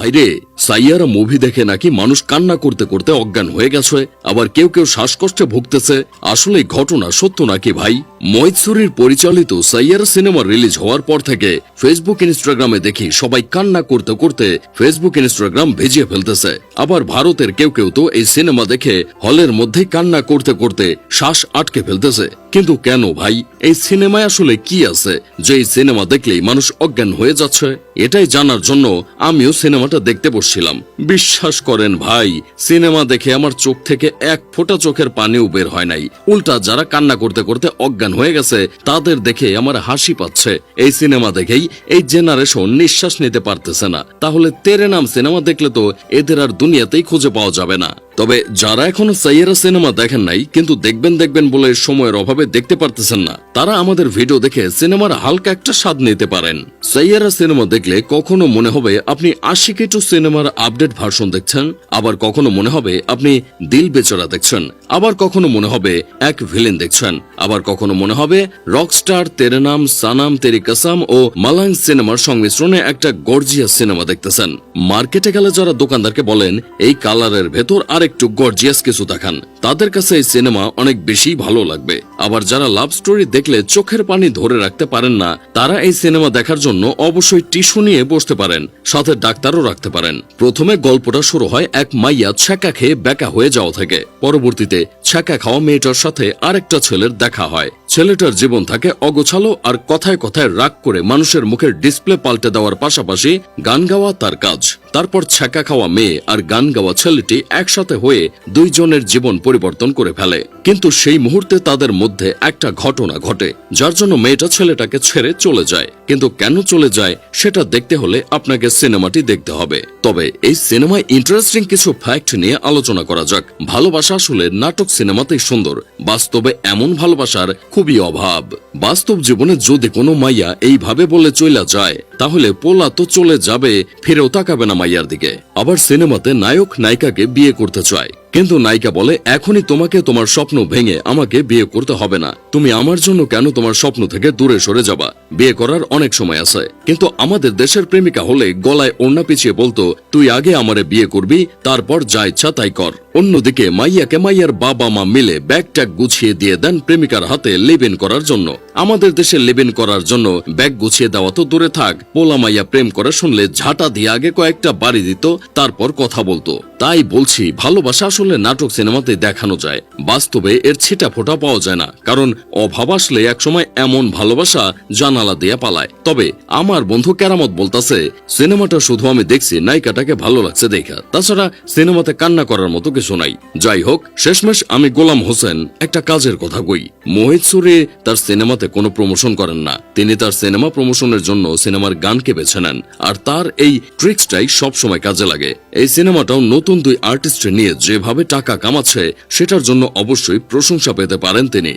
अहिले সাইয়ারা মুভি দেখে নাকি মানুষ কান্না করতে করতে অজ্ঞান হয়ে গেছে, আবার কেউ কেউ শ্বাসকষ্টে ভুগতেছে। আসলে ঘটনা সত্য নাকি ভাই? মৈৎসুরির পরিচালিত সাইয়ারা সিনেমা রিলিজ হওয়ার পর থেকে ফেসবুক, ইনস্টাগ্রামে দেখি সবাই কান্না করতে করতে ফেসবুক, ইনস্টাগ্রাম ভেজিয়ে ফেলতেছে। আবার ভারতের কেউ কেউ তো এই সিনেমা দেখে হলের মধ্যে কান্না করতে করতে শ্বাস আটকে ফেলতেছে। কিন্তু কেন ভাই? এই সিনেমায় আসলে কি আছে? যে এই সিনেমা দেখলেই মানুষ অজ্ঞান হয়ে যাচ্ছে? এটাই জানার জন্য আমিও সিনেমাটা দেখতে বসছিলাম বিশ্বাস করেন ভাই, সিনেমা দেখে আমার চোখ থেকে এক ফোঁটা চোখের পানিও বের হয় নাই। উল্টা যারা কান্না করতে করতে অজ্ঞান হয়ে গেছে, তাদের দেখে আমার হাসি পাচ্ছে। এই সিনেমা দেখেই এই জেনারেশন নিঃশ্বাস নিতে পারতেছে না। তাহলে তেরে নাম সিনেমা দেখলে তো এদের আর দুনিয়াতেই খুঁজে পাওয়া যাবে না। তবে যারা এখনও সাইয়েরা সিনেমা দেখেন নাই, কিন্তু দেখবেন দেখবেন বলে সময়ের অভাবে দেখতে পারতেছেন না, তারা আমাদের ভিডিও দেখে সিনেমার হালকা একটা স্বাদ নিতে পারেন। সাইয়েরা সিনেমা দেখলে কখনো মনে হবে আপনি আশিকি টু সিনেমার আপডেট ভার্সন দেখছেন, আবার কখনো মনে হবে আপনি দিল বেচরা দেখছেন, আবার কখনো মনে হবে এক ভিলেন দেখছেন, আবার কখনো মনে হবে রকস্টার তেরে নাম, সানাম তেরি কাসাম ও মালাং সিনেমার সংমিশ্রণে একটা গর্জিয়া সিনেমা দেখতেছেন। মার্কেটে গেলে যারা দোকানদারকে বলেন, এই কালারের ভেতর আর একটু গর্জিয়াস কিছু দেখান। তাদের কাছে এই সিনেমা অনেক বেশি ভালো লাগবে। আবার যারা লাভ স্টোরি দেখলে চোখের পানি ধরে রাখতে পারেন না, তারা এই সিনেমা দেখার জন্য অবশ্যই টিস্যু নিয়ে বসতে পারেন, সাথে ডাক্তারও রাখতে পারেন। প্রথমে গল্পটা শুরু হয় এক মাইয়া ছ্যাঁকা খেয়ে বেকা হয়ে যাওয়া থেকে। পরবর্তীতে ছ্যাঁকা খাওয়া মেয়েটার সাথে আরেকটা ছেলের দেখা হয়। ছেলেটার জীবন থাকে অগোছালো আর কথায় কথায় রাগ করে মানুষের মুখের ডিসপ্লে পাল্টে দেওয়ার পাশাপাশি গান গাওয়া তার কাজ। তারপর ছ্যাঁকা খাওয়া মেয়ে আর গান গাওয়া ছেলেটি একসাথে হয়ে দুইজনের জীবন পরিবর্তন করে ফেলে। কিন্তু সেই মুহূর্তে তাদের মধ্যে একটা ঘটনা ঘটে, যার জন্য মেয়েটা ছেলেটাকে ছেড়ে চলে যায়। কিন্তু কেন চলে যায় সেটা দেখতে হলে আপনাকে সিনেমাটি দেখতে হবে। তবে এই সিনেমায় ইন্টারেস্টিং কিছু ফ্যাক্ট নিয়ে আলোচনা করা যাক। ভালোবাসা আসলে নাটক সিনেমাতেই সুন্দর। বাস্তবে এমন ভালোবাসার খুবই অভাব। বাস্তব জীবনে যদি কোনো মাইয়া এইভাবে বলে চইলা যায়, তাহলে পোলা তো চলে যাবে, ফিরেও তাকাবে না মাইয়ার দিকে। আবার সিনেমাতে নায়ক নায়িকাকে বিয়ে করতে চায়। কিন্তু নায়িকা বলে, এখনই তোমাকে তোমার স্বপ্ন ভেঙে আমাকে বিয়ে করতে হবে না। তুমি আমার জন্য কেন তোমার স্বপ্ন থেকে দূরে সরে যাবা? বিয়ে করার অনেক সময় আছে। কিন্তু আমাদের দেশের প্রেমিকা হলে গলায় ওড়না পিছিয়ে বলতো, তুই আগে আমারে বিয়ে করবি, তারপর যা ইচ্ছা তাই কর। অন্যদিকে মাইয়াকে মাইয়ার বাবা মা মিলে ব্যাগ ট্যাগ গুছিয়ে দিয়ে দেন প্রেমিকার হাতে লেবেন করার জন্য। আমাদের দেশে লেবেন করার জন্য ব্যাগ গুছিয়ে দেওয়া তো দূরে থাক। পোলা মাইয়া প্রেম করে শুনলে ঝাঁটা দিয়ে আগে কয়েকটা বাড়ি দিত, তারপর কথা বলতো। তাই বলছি, ভালোবাসা আসলে নাটক সিনেমাতে দেখানো যায়। বাস্তবে এর ছিটা ফোটা পাওয়া যায় না, কারণ অভাব আসলে একসময় এমন ভালোবাসা জানালা দিয়ে পালায়। তবে আমার বন্ধু কেরামত বলতাছে, সিনেমাটা শুধু আমি দেখছি, নায়িকাটাকে ভালো লাগছে দেখা। তাছাড়া সিনেমাতে কান্না করার মতো কিছু নাই। যাই হোক, শেষমেশ আমি গোলাম হোসেন, একটা কাজের কথা কই। মোহিত সুরে তার সিনেমাতে কোনো প্রমোশন করেন না। তিনি তার সিনেমা প্রমোশনের জন্য সিনেমার গানকে বেছে নেন। আর তার এই ট্রিক্সটাই সবসময় কাজে লাগে। এই সিনেমাটাও নতুন দুই আর্টিস্ট নিয়ে যেভাবে টাকা কামাচ্ছে সেটার জন্য অবশ্যই প্রশংসা পেতে পারেন তিনি।